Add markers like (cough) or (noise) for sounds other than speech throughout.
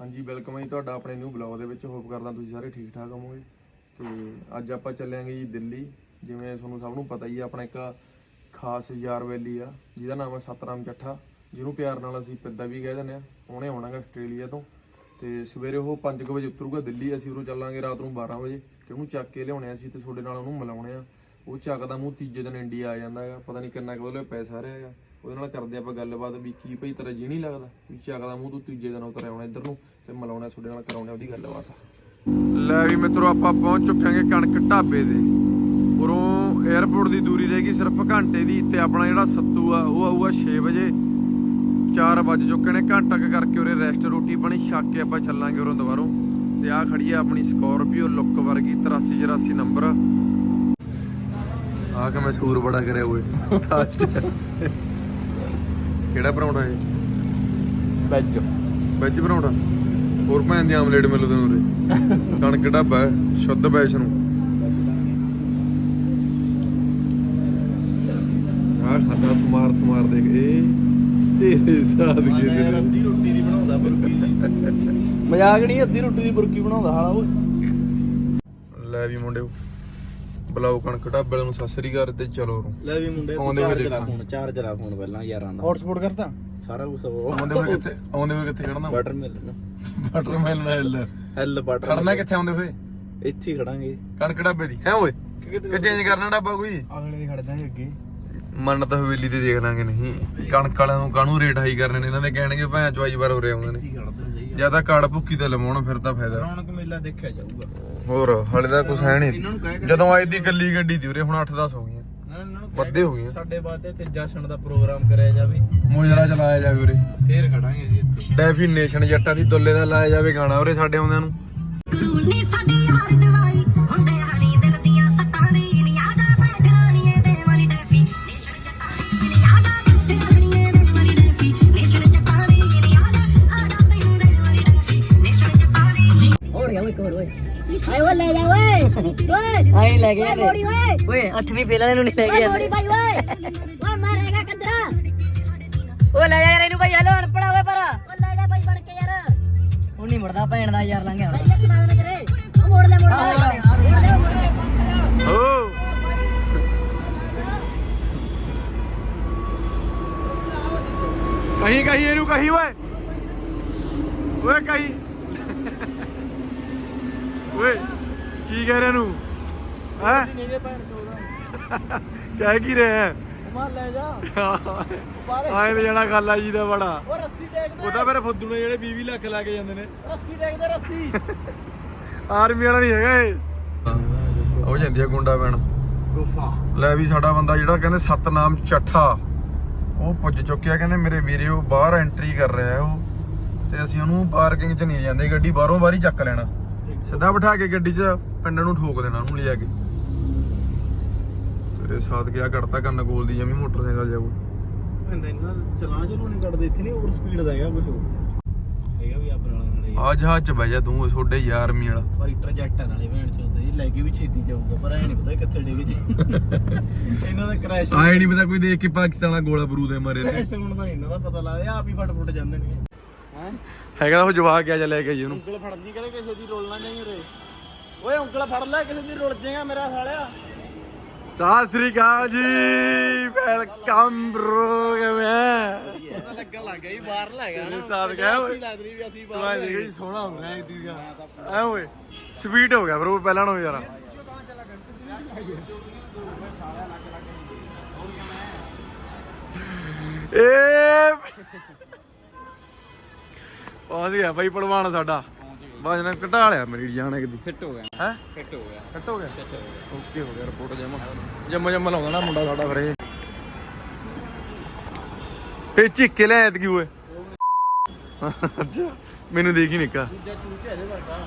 ਹਾਂਜੀ ਵੈਲਕਮ ਹੈ ਜੀ ਤੁਹਾਡਾ ਆਪਣੇ ਨਿਊ ਬਲੌਗ ਦੇ ਵਿੱਚ। ਹੋਪ ਕਰਦਾ ਤੁਸੀਂ ਸਾਰੇ ਠੀਕ ਠਾਕ ਹੋਵੋਗੇ। ਤੇ ਅੱਜ ਆਪਾਂ ਚੱਲਾਂਗੇ ਜੀ ਦਿੱਲੀ। ਜਿਵੇਂ ਤੁਹਾਨੂੰ ਸਭ ਨੂੰ ਪਤਾ ਹੀ ਆ, ਆਪਣਾ ਇੱਕ ਖਾਸ ਯਾਰ ਵੈਲੀ ਆ, ਜਿਹਦਾ ਨਾਮ ਹੈ ਸਤਰਾਮ ਚੱਠਾ। ਜਿਹਨੂੰ ਪਿਆਰ ਨਾਲ ਅਸੀਂ ਪਿੱਦਾ ਵੀ ਕਹਿ ਦਿੰਦੇ ਆ। ਉਹਨੇ ਆਉਣਾਗਾ ਆਸਟ੍ਰੇਲੀਆ ਤੋਂ। ਤੇ ਸਵੇਰੇ ਉਹ 5 ਵਜੇ ਉਤਰੂਗਾ ਦਿੱਲੀ। ਅਸੀਂ ਉਰੋਂ ਚੱਲਾਂਗੇ ਰਾਤ ਨੂੰ 12 ਵਜੇ। ਤੇ ਉਹਨੂੰ ਚੱਕ ਕੇ ਲਿਆਉਣੇ ਆ ਅਸੀਂ ਤੇ ਤੁਹਾਡੇ ਨਾਲ ਉਹਨੂੰ ਮਿਲਾਉਣੇ ਆ। ਉਹ ਚੱਕਦਾ ਮੂੰਹ ਤੀਜੇ ਦਿਨ ਇੰਡੀਆ ਆ ਜਾਂਦਾ ਹੈਗਾ ਪਤਾ ਨਹੀਂ ਕਿੰਨਾ ਕੁ ਉਹਦੇ ਪੈਸਾ ਰਿਹਾ ਹੈਗਾ। ਉਹਦੇ ਨਾਲ ਕਰਦੇ ਆਪਾਂ ਗੱਲਬਾਤ ਵੀ ਕੀ ਭਈ ਤੇਰਾ ਜੀ ਨਹੀਂ ਲੱਗਦਾ? ਵੀ ਚੱਕਦਾ ਮੂੰਹ ਤੂੰ ਤੀਜੇ ਦਿਨ ਉਤਰ ਆਉਣਾ ਇੱਧਰ ਨੂੰ। ਤੇ ਮਿਲਾਉਣਾ ਤੁਹਾਡੇ ਨਾਲ ਕਰਾਉਣੇ ਉਹਦੀ ਗੱਲਬਾਤ ਲੈ ਵੀ ਮਿੱਤਰੋ ਆਪਾਂ ਪਹੁੰਚ ਚੁੱਕਾਂਗੇ ਕਣਕ ਢਾਬੇ ਦੇ ਉਰੋਂ 에어ਪੋਰਟ ਦੀ ਦੂਰੀ ਰਹਿ ਗਈ ਸਿਰਫ ਘੰਟੇ ਦੀ ਤੇ ਆਪਣਾ ਜਿਹੜਾ ਸੱਤੂ ਆ ਉਹ ਆਊਗਾ 6 ਵਜੇ। 4 ਵੱਜ ਚੁੱਕੇ ਨੇ ਘੰਟਾ ਕੁ ਕਰਕੇ ਉਰੇ ਰੈਸਟ ਰੋਟੀ ਪਾਣੀ ਛੱਕ ਕੇ ਆਪਾਂ ਚੱਲਾਂਗੇ ਉਰੋਂ ਦੁਬਾਰੋਂ। ਤੇ ਆ ਖੜੀ ਆ ਆਪਣੀ ਸਕੋਰਪੀਓ ਲੁੱਕ ਵਰਗੀ 83 84 ਨੰਬਰ ਆ ਕੇ ਮੈਂ ਸੂਰ ਬੜਾ ਕਰਿਆ ਓਏ। ਕਿਹੜਾ ਪਰੌਂਠਾ ਹੈ ਵੈਜ ਵੈਜ ਪਰੌਂਠਾ? ਹੋਰ ਭੈਣ ਦੀ ਆਮਲੇਟ ਮਿਲੂ ਤੈਨੂੰ ਉਰੇ। ਕਣਕ ਢਾਬਾ ਹੈ, ਸ਼ੁੱਧ ਵੈਸ਼ਨੂੰ ਆ ਖਾਦਾ ਸਮਾਰ ਸਮਾਰ ਦੇਖ ਇਹ ਤੇਰੇ ਸਾਦਗੇ ਦੇ ਅੱਧੀ ਰੋਟੀ ਦੀ ਬਣਾਉਂਦਾ ਬੁਰਕੀ ਦੀ ਮਜ਼ਾਕ ਨਹੀਂ ਅੱਧੀ ਰੋਟੀ ਦੀ ਬੁਰਕੀ ਬਣਾਉਂਦਾ ਹਾਲਾ ਓਏ। ਲੈ ਵੀ ਮੁੰਡਿਓ ਬਲਾਓ ਕਣਕ ਢਾਬੇ ਵਾਲਿਆਂ ਨੂੰ ਸਤਿ ਸ੍ਰੀ ਅਕਾਲ ਤੇ ਚਲੋ। ਲੈ ਵੀ ਮੁੰਡੇ ਆਉਂਦੇ ਹੋਏ ਦੇਖਾਂ। ਫੋਨ ਚਾਰਜ ਰਾ ਫੋਨ ਪਹਿਲਾਂ ਯਾਰਾਂ ਦਾ। ਹੌਟਸਪੌਟ ਕਰਤਾ? ਸਾਰਾ ਕੁਝ ਆਉਂਦੇ ਹੋਏ ਕਿੱਥੇ ਆਉਂਦੇ ਹੋਏ ਕਿੱਥੇ ਖੜਨਾ? ਬਟਰ ਮਿਲਣ ਬਟਰ ਮਿਲਣਾ ਹਿੱਲ ਐਲ ਬਟਰ ਖੜਨਾ ਕਿੱਥੇ ਆਉਂਦੇ ਹੋਏ? ਇੱਥੇ ਹੀ ਖੜਾਂਗੇ। ਕਣਕ ਢਾਬੇ ਦੀ। ਹੈ ਓਏ ਕਿ ਚੇਂਜ ਕਰਨਾ ਢਾਬਾ ਕੋਈ? ਅਗਲੇ ਦੇ ਖੜ ਦਾਂਗੇ ਅੱਗੇ। ਮੰਨ ਤਾਂ ਹਵੇਲੀ ਤੇ ਦੇਖ ਲਾਂਗੇ ਨਹੀਂ। ਕਣਕ ਵਾਲਿਆਂ ਨੂੰ ਕਾਹਨੂੰ ਰੇਟ ਹਾਈ ਕਰਨੇ ਨੇ? ਇਹਨਾਂ ਦੇ ਕਹਿਣਗੇ ਭੈਣ ਚਵਾਈ ਵਾਰ ਆਉਂਦੇ ਨੇ। ਹੀ ਖੜਦੇ ਸਹੀ ਜਾਂ ਤਾਂ ਕਾੜ ਭੁੱਕੀ ਤੇ ਲਵਾਉਣ ਫਿਰ ਤਾਂ ਫਾਇਦਾ। ਰੌਣਕ ਮੇਲਾ ਦੇਖਿਆ ਜਾਊਗਾ। ਹੋਰ ਹਲੇ ਤਾਂ ਕੁਛ ਹੈ ਨਹੀਂ। ਨੂੰ ਜਦੋਂ ਆਈ ਦੀ ਗੱਲੀ ਗੱਡੀ ਦੀ ਉਰੇ ਹੁਣ 8-10 ਹੋ ਗਈਆਂ। ਨੂੰ ਵੱਧੇ ਹੋ ਗਈਆਂ ਸਾਡੇ ਬਾਅਦ ਤੇ ਜਸ਼ਨ ਦਾ ਪ੍ਰੋਗਰਾਮ ਕਰਿਆ ਜਾਵੇ। ਮੋਜਰਾ ਚਲਾਇਆ ਜਾਵੇ ਉਰੇ। ਫੇਰ ਖੜਾਂਗੇ ਜੀ ਇੱਥੇ। ਡੈਫੀਨੇਸ਼ਨ ਜੱਟਾਂ ਦੀ ਦੁੱਲੇ ਦਾ ਲਾਇਆ ਜਾਵੇ ਗਾਣਾ ਉਰੇ ਸਾਡੇ ਆਉਂਦਿਆਂ ਨੂੰ। ਨੇ ਸਾਡੀ ਯਾਰ ਦਵਾਈ ਆਏ ਲੈ ਗਿਆ ਓਏ ਮੋੜੀ ਓਏ। ਓਏ 8ਵੀਂ ਫੇਲ ਵਾਲੇ ਨੂੰ ਨਹੀਂ ਲੈ ਗਿਆ ਮੋੜੀ ਭਾਈ ਓਏ। ਓਏ ਮਾਰੇਗਾ ਕੰਦਰਾ ਓ ਲੈ ਜਾ ਯਾਰ ਇਹਨੂੰ ਭਾਈ ਹਲੋ ਅਨਪੜਾ ਓਏ ਪਰ। ਓ ਲੈ ਜਾ ਭਾਈ ਬਣ ਕੇ ਯਾਰ। ਹੁਣ ਨਹੀਂ ਮੁੜਦਾ ਭੈਣ ਦਾ ਯਾਰ ਲੰਘਿਆ ਭਾਈ ਇਹ ਚਲਾ ਦੇ ਤੇਰੇ ਓ ਮੋੜ ਲੈ ਮੋੜ ਲੈ। ਲੈ ਓ ਕਹੀਂ ਕਹੀਂ ਇਹਨੂੰ ਕਹੀਂ ਓਏ। ਓਏ ਕਹੀਂ। ਓਏ ਕੀ ਕਹਿ ਰਿਹਾ ਨੂੰ ਹੈ? ਨੇੜੇ ਭੈਣ ਚੋਦਾ। (laughs) ਕਹਿ ਕੀ ਰਿਹਾ ਹੈ ਮਾ ਲੈ ਜਾ। ਆਏ ਤੇ ਜਿਹੜਾ ਗੱਲ ਆ ਜੀ ਦਾ ਬੜਾ। ਉਹ ਰੱਸੀ ਟੇਕ ਉਹਦਾ ਫਿਰ ਫੁੱਦੂ ਨੇ ਜਿਹੜੇ 20 ਲੱਖ ਲਾ ਕੇ ਜਾਂਦੇ ਨੇ। ਰੱਸੀ ਟੇਕ ਦੇ ਰੱਸੀ। (laughs) ਆਰਮੀ ਵਾਲਾ ਨਹੀਂ ਹੈਗਾ ਇਹ। ਉਹ ਜਾਂਦੀ ਆ ਗੁੰਡਾ ਪੈਣ। ਗੁਫਾ। ਲੈ ਵੀ ਸਾਡਾ ਬੰਦਾ ਜਿਹੜਾ ਕਹਿੰਦੇ ਸਤਨਾਮ ਚੱਠਾ। ਉਹ ਪੁੱਜ ਚੁੱਕਿਆ ਕਹਿੰਦੇ ਮੇਰੇ ਵੀਰੇ ਉਹ ਬਾਹਰ ਐਂਟਰੀ ਕਰ ਰਿਹਾ ਹੈ ਉਹ। ਤੇ ਅਸੀਂ ਉਹਨੂੰ ਪਾਰਕਿੰਗ 'ਚ ਨਹੀਂ ਜਾਂਦੇ ਗੱਡੀ ਬਾਹਰੋਂ ਬਾਹਰ ਹੀ ਚੱਕ ਲੈਣਾ। ਸਿੱਧਾ ਬਿਠਾ ਕੇ ਗੱਡੀ 'ਚ ਪਿੰਡ ਨੂੰ ਠੋਕ ਦੇਣਾ ਉਹਨੂੰ ਲਿਜਾ ਕੇ। ਤੇਰੇ ਸਾਥ ਗਿਆ ਘੜਤਾ ਕੰਨ ਕੋਲ ਦੀ ਜਮੀ ਮੋਟਰਸਾਈਕਲ ਜਾਊ। ਕਹਿੰਦਾ ਇਹਨਾਂ ਚਲਾ ਚਲੋ ਨਹੀਂ ਕੱਢਦੇ ਇੱਥੇ ਨਹੀਂ ਓਵਰ ਸਪੀਡ ਦਾ ਹੈਗਾ ਕੁਝ ਹੈਗਾ ਵੀ ਆਪਣੇ ਨਾਲ ਨਾਲੇ। ਆ ਜਹਾਜ਼ 'ਚ ਬਹਿ ਜਾ ਤੂੰ ਛੋਡੇ ਯਾਰ ਆਰਮੀ ਵਾਲਾ। ਫਾਈਟਰ ਜੈਟ ਨਾਲੇ ਭੈਣ ਚੋਦ ਇਹ ਲੈ ਕੇ ਵੀ ਛੇਤੀ ਜਾਊਗਾ ਪਰ ਐ ਨਹੀਂ ਪਤਾ ਕਿੱਥੇ ਡਿੱਗ ਜੀ ਇਹਨਾਂ ਦਾ ਕ੍ਰੈਸ਼ ਆਏ ਨਹੀਂ ਪਤਾ ਕੋਈ ਦੇਖ ਕੇ ਪਾਕਿਸਤਾਨ ਦਾ ਗੋਲਾ ਬਰੂਦ ਦੇ ਮਾਰੇ ਤੇ। ਕ੍ਰੈਸ਼ ਹੋਣ ਦਾ ਨੀ ਇਹਨਾਂ ਦਾ ਪਤਾ ਲੱਗਦਾ ਆਪ ਹੀ ਫਟ ਫੁੱਟ ਜਾਂਦੇ ਨੇ। ਹੈ? ਹੈਗਾ ਉਹ ਜਵਾਕ ਗਿਆ ਜਾਂ ਲੈ ਕੇ ਜੀ ਉਹਨੂੰ। ਉਂਗਲ ਫੜਦੀ ਕਦੇ ਕਿਸੇ ਦੀ ਰੋਲ ਨਾ ਜਾਈ ਉਰੇ। ਓਏ ਉਂਗਲ ਫੜ ਲੈ ਕਿਸੇ ਦੀ ਰੁਲ ਜਾਏਗਾ ਮੇਰਾ ਸਾਲਿਆ। ਸਤਿ ਸ੍ਰੀ ਅਕਾਲ ਜੀ ਵੈਲਕਮ ਕਿਵੇਂ ਲੱਗਣ ਲੱਗ ਗਿਆ ਜੀ ਬਾਹਰ ਲੈ ਗਿਆ ਤੇਰੇ ਸਾਥ ਗਿਆ ਓਏ। ਲੱਗ ਰਹੀ ਵੀ ਅਸੀਂ ਤੂੰ ਬਾਹਰ ਆ ਦੇਖ ਜੀ ਸੋਹਣਾ ਹੋ ਰਿਹਾ ਇਦੀ ਦਾ। ਐ ਓਏ ਸਵੀਟ ਹੋ ਗਿਆ ਬ్రో ਪਹਿਲਾਂ ਨਾਲੋਂ ਯਾਰ ਏ ਪਹੁੰਚ ਗਿਆ ਬਾਈ ਪਹਿਲਵਾਨ ਸਾਡਾ। ਵਜਨ ਘਟਾ ਲਿਆ ਮੇਰੀ ਜਾਨ ਇੱਕ ਦੀ। ਫਿੱਟ ਹੋ ਗਿਆ। ਹੈ? ਫਿੱਟ ਹੋ ਗਿਆ। ਫਿੱਟ ਹੋ ਗਿਆ? ਓਕੇ ਹੋ ਗਿਆ। ਰਿਪੋਰਟ ਜਮਾ। ਜੰਮ ਜੰਮ ਲਾਉਂਦਾ ਨਾ ਮੁੰਡਾ ਸਾਡਾ ਫਿਰ ਤੇ ਝਿੱਕੇ ਲੈ ਐਤ ਕਿਉਂ ਓਏ। ਅੱਛਾ ਮੈਨੂੰ ਦੇਖ ਹੀ ਨਿੱਕਾ। ਦੂਜਾ ਚੂਚਾ ਇਹਦੇ ਵਰਗਾ।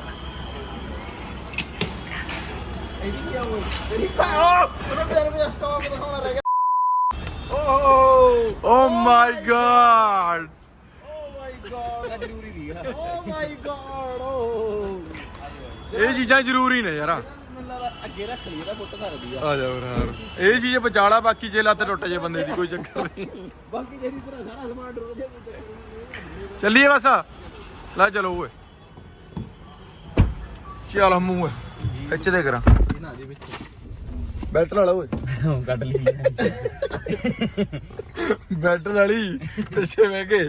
ਇਹਦੀ ਕੀ ਹੋਈ ਤੇਰੀ ਪਾਓ ਉਹਨੇ ਤੇਰੇ ਵੀ ਸਟਾਕ ਦਿਖਾਉਣਾ ਰਹਿ ਗਿਆ। ਓਹ ਓ ਮਾਈ ਗॉड ਓ ਮਾਈ ਗॉड ਜ਼ਰੂਰੀ ਦੀ ਓ ਮਾਈ ਗॉड ਓ ਇਹ ਚੀਜ਼ਾਂ ਜ਼ਰੂਰੀ ਨੇ ਯਾਰ। ਮੈਨੂੰ ਲੱਗਦਾ ਅੱਗੇ ਰੱਖ ਲਈ ਇਹਦਾ ਫੁੱਟ ਕਰਦੀ ਆ। ਆ ਜਾ ਯਾਰ ਇਹ ਚੀਜ਼ ਬਚਾਲਾ ਬਾਕੀ ਜੇ ਲੱਤ ਟੁੱਟ ਜੇ ਬੰਦੇ ਦੀ ਕੋਈ ਚੱਕਰ ਨਹੀਂ। ਬਾਕੀ ਜਿਹੜੀ ਤਰ੍ਹਾਂ ਸਾਰਾ ਸਮਾਨ ਡਰੋ ਜੇ ਚੱਲੀਏ ਬਸ। ਲੈ ਚਲੋ ਓਏ। ਚੱਲ ਮੂੰਹ ਖਿੱਚ ਦੇ ਕਰਾਂ। ਬੈਲਟ ਲਾ ਲਾ ਓਏ। ਕੱਢ ਲਈ। ਬੈਲਟ ਵਾਲੀ ਪਿੱਛੇ ਬਹਿ ਕੇ।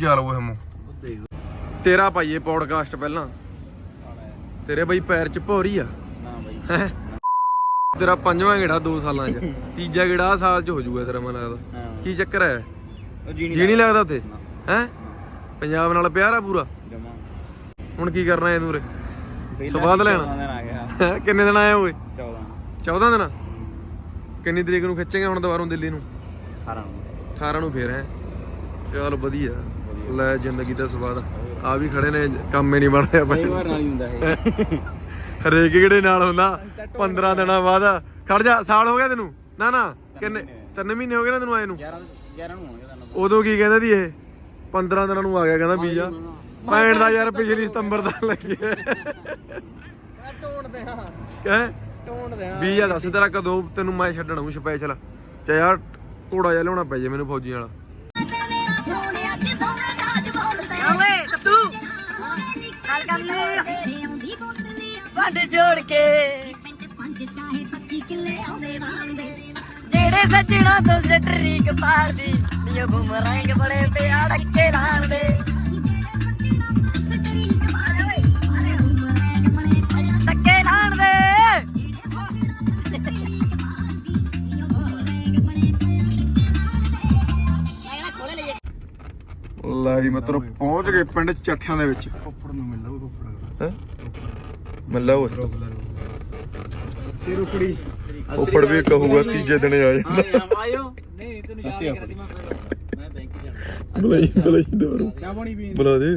ਚੱਲ ਮੂੰਹ ਤੇਰਾ ਪਾਈਏ ਪੌਡਕਾਸਟ ਪਹਿਲਾਂ। ਤੇਰੇ ਬਈ ਪੈਰ ਚ ਭੌਰੀ ਆ। ਨਾ ਬਾਈ। ਹੈਂ? ਤੇਰਾ ਪੰਜਵਾਂ ਗੇੜਾ 2 ਸਾਲਾਂ ਚ। ਤੀਜਾ ਗੇੜਾ ਸਾਲ ਚ ਹੋ ਜਾਊਗਾ ਤੇਰਾ ਮੈਨੂੰ ਲੱਗਦਾ। ਕੀ ਚੱਕਰ ਹੈ ਉਹ ਜੀ ਜੀ ਨਹੀਂ ਲੱਗਦਾ ਉੱਥੇ? ਹੈ? ਪੰਜਾਬ ਨਾਲ ਪਿਆਰ ਆ ਪੂਰਾ? ਹੁਣ ਕੀ ਕਰਨਾ ਇਹਨੂੰ ਰੇ ਸਵਾਦ ਲੈਣਾ। ਕਿੰਨੇ ਦਿਨ ਆਏ ਓਏ 14 14 ਦਿਨ? ਕਿੰਨੀ ਤਰੀਕ ਨੂੰ ਖਿੱਚੇਂਗੇ ਹੁਣ ਦੁਬਾਰੋਂ ਦਿੱਲੀ ਨੂੰ? 18 ਨੂੰ। 18 ਨੂੰ ਫੇਰ ਹੈ? ਚਲ ਵਧੀਆ। ਲੈ ਜ਼ਿੰਦਗੀ ਦਾ ਸਵਾਦ। ਆ ਵੀ ਖੜੇ ਨੇ ਕੰਮ ਹੀ ਨਹੀਂ ਬਣ ਰਿਹਾ ਕਈ ਭਾਈ ਵਾਰ ਨਾਲ ਹੀ ਹੁੰਦਾ ਇਹ। (laughs) ਹਰੇਕ ਕਿਹੜੇ ਨਾਲ ਹੁੰਦਾ? 15 ਦਿਨਾਂ ਬਾਅਦ। ਖੜ ਜਾ ਸਾਲ ਹੋ ਗਿਆ ਤੈਨੂੰ। ਨਾ ਨਾ ਕਿੰਨੇ ਤਿੰਨ ਮਹੀਨੇ ਹੋ ਗਏ ਨਾ ਤੈਨੂੰ ਆਏ ਨੂੰ। 11 11 ਨੂੰ ਹੋਣਗੇ ਤੁਹਾਨੂੰ। ਉਦੋਂ ਕੀ ਕਹਿੰਦਾ ਦੀ ਇਹ? 15 ਦਿਨਾਂ ਨੂੰ ਆ ਗਿਆ ਕਹਿੰਦਾ ਵੀਜ਼ਾ। ਪੈਣ ਦਾ ਯਾਰ ਪਿਛਲੀ ਸਤੰਬਰ ਦਾ ਲੱਗਿਆ ਟੋਣ ਦੇ ਹਾਂ। ਕਹੇ ਟੋਣ ਦੇ ਵੀਜ਼ਾ ਦੱਸ ਤੇਰਾ ਕਦੋਂ ਤੈਨੂੰ ਮੈਂ ਛੱਡਣਾ ਹੂੰ ਸਪੈਸ਼ਲ। ਚਾ ਯਾਰ ਘੋੜਾ ਜਿਹਾ ਲਿਆਉਣਾ ਪੈ ਜੇ ਮੈਨੂੰ ਫੌਜੀ ਵਾਲਾ ਵੱਡ ਜੋੜ ਕੇ। ਪਿੰਡ ਪੰਜ ਚਾਹੇ 25 ਕਿੱਲੇ ਆਉਂਦੇ ਵਾਂਦੇ ਜਿਹੜੇ ਸੱਜਣਾ ਤੋਂ ਸਟਰੀਕ ਪਾਰਦੀ ਨੀ ਬੁਮਰੰਗ ਬੜੇ ਪਿਆੜ ਕੇ ਲਾਣਦੇ ਟੱਕੇ ਲਾਣਦੇ ਲੈ ਵੀ ਮਤਲਬ ਪਹੁੰਚ ਗਏ ਪਿੰਡ ਚੱਠਿਆਂ ਦੇ ਵਿੱਚ। ਫੁੱਫੜ ਨੂੰ ਮਿਲ ਲਓ ਫੁੱਫੜ ਹੈ? ਮੱਲਾ ਓਏ ਤੇ ਰੁਕੜੀ। ਉੱਪਰ ਵੀ ਕਹੂਗਾ ਤੀਜੇ ਦਿਨ ਆ ਆਇਓ। ਨਹੀਂ ਤੈਨੂੰ ਯਾਦ ਕਰਦੀ ਮੈਂ ਫਿਰ। ਮੈਂ ਬੈਂਕ ਜਾਣਾ। ਬੁਲਾਈ ਬੁਲਾਈ ਚਾਹ ਪਾਣੀ ਪੀਣ ਬੁਲਾ ਦੇ।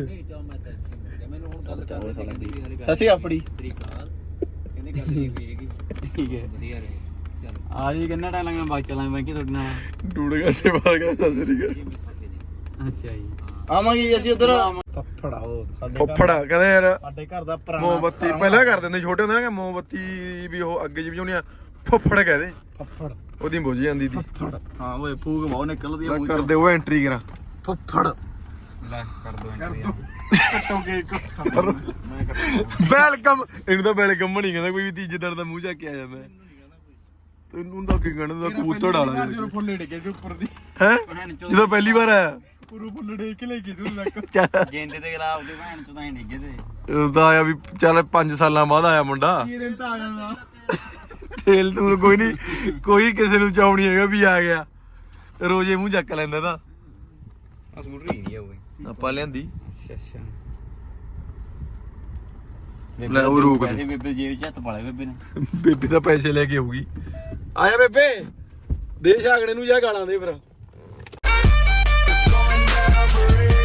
ਮੈਨੂੰ ਹੁਣ ਗੱਲ ਚਾਹ ਸਾਲਾਂ ਦੀ। ਸਸੀ ਆਪੜੀ ਸ੍ਰੀਕਾਲ ਕਹਿੰਦੇ ਗੱਲ ਨਹੀਂ ਹੋਈ ਹੈਗੀ। ਠੀਕ ਹੈ। ਵਧੀਆ ਰਹੇ। ਆ ਜੀ ਕਿੰਨਾ ਟਾਈਮ ਲੱਗਣਾ? ਬਾਅਦ ਚਲਾਂਗੇ ਬੈਂਕੀ ਤੁਹਾਡੇ ਨਾਲ। ਡੂੜ ਘੰਟੇ ਬਾਅਦ ਕਹਿੰਦਾ ਸਰੀਗਾ ਅੱਛਾ ਜੀ। ਆਵਾਂਗੇ ਅਸੀਂ ਉਧਰ। ਫੱਫੜਾ ਉਹ ਸਾਡੇ ਫੁੱਫੜਾ ਕਹਿੰਦੇ ਯਾਰ ਸਾਡੇ ਘਰ ਦਾ ਪੁਰਾਣਾ ਮੋਮਬੱਤੀ ਪਹਿਲਾਂ ਕਰ ਦਿੰਦੇ ਛੋਟੇ ਹੁੰਦੇ ਨੇ ਕਿ ਮੋਮਬੱਤੀ ਵੀ ਉਹ ਅੱਗੇ ਜਿ ਵਜਾਉਣੀ ਆ ਫੁੱਫੜ ਕਹਦੇ। ਫੱਫੜ। ਉਹਦੀ ਬੁਝ ਜਾਂਦੀ ਦੀ ਹਾਂ ਓਏ ਫੂਕ ਬਹੁਤ ਨਿਕਲਦੀ ਲੈ ਕਰ ਦੇ ਉਹ ਐਂਟਰੀ ਕਰਾਂ। ਫੱਫੜ। ਲੈ ਕਰ ਦੋ ਐਂਟਰੀ ਕੱਟੋ ਕੇਕ ਮੈਂ ਵੈਲਕਮ ਇਹਨੂੰ ਤਾਂ ਵੈਲਕਮ ਨਹੀਂ ਕਹਿੰਦਾ ਕੋਈ ਵੀ ਤੀਜੇ ਦਿਨ ਦਾ ਮੂੰਹ ਚੱਕ ਕੇ ਆ ਜਾਂਦਾ। ਹੈ। ਤੈਨੂੰ ਤਾਂ ਕੀ ਕਹਿਣਾ ਦਾ ਕੂਤੜ ਵਾਲਾ ਜਦੋਂ ਫੁੱਲ ਡਿੱਗੇ ਤੇ ਉੱਪਰ ਦੀ। ਹੈ? ਜਦੋਂ ਪਹਿਲੀ ਵਾਰ ਆਇਆ। ਪੂਰੂ ਡੇ ਕੇ ਲੈ ਕੇ (laughs) ਤੂੰ ਲੱਕ ਚੱਲ, ਜਿੰਦੇ ਤੇ ਗਲਾਬ ਦੇ ਭੈਣ ਚ ਤਾਂ ਹੀ ਡਿੱਗੇ ਤੇ। ਉਸਦਾ ਆਇਆ ਵੀ ਚੱਲ 5 ਸਾਲਾਂ ਬਾਅਦ ਆਇਆ ਮੁੰਡਾ। ਕੀ ਦਿਨ ਤਾਂ ਆ ਜਾਣਾ ਤੇਲ ਤੂਲ ਕੋਈ ਨਹੀਂ ਕੋਈ ਕਿਸੇ ਨੂੰ ਚਾਉਣੀ ਹੈਗਾ ਵੀ ਆ ਗਿਆ। ਰੋਜੇ ਮੂੰਹ ਚੱਕ ਲੈਂਦਾ ਤਾਂ। ਆ ਸਕੂਟਰ ਹੀ ਨਹੀਂ ਓਏ ਆਪਾਂ ਲਿਆਂਦੀ। ਅੱਛਾ ਲੈ ਉਹ ਰੋਕ ਦੇ। ਪੈਸੇ ਬੇਬੇ ਜੇਬ ਚ ਹੱਥ ਪਾ ਲਏ ਬੇਬੇ ਨੇ। ਬੇਬੇ ਤਾਂ ਪੈਸੇ ਲੈ ਕੇ ਆਊਗੀ। ਆਇਆ ਬੇਬੇ ਦੇ ਛਾਗਣੇ ਨੂੰ ਜਾ ਗਾਲਾਂ ਦੇ ਫਿਰ। operate.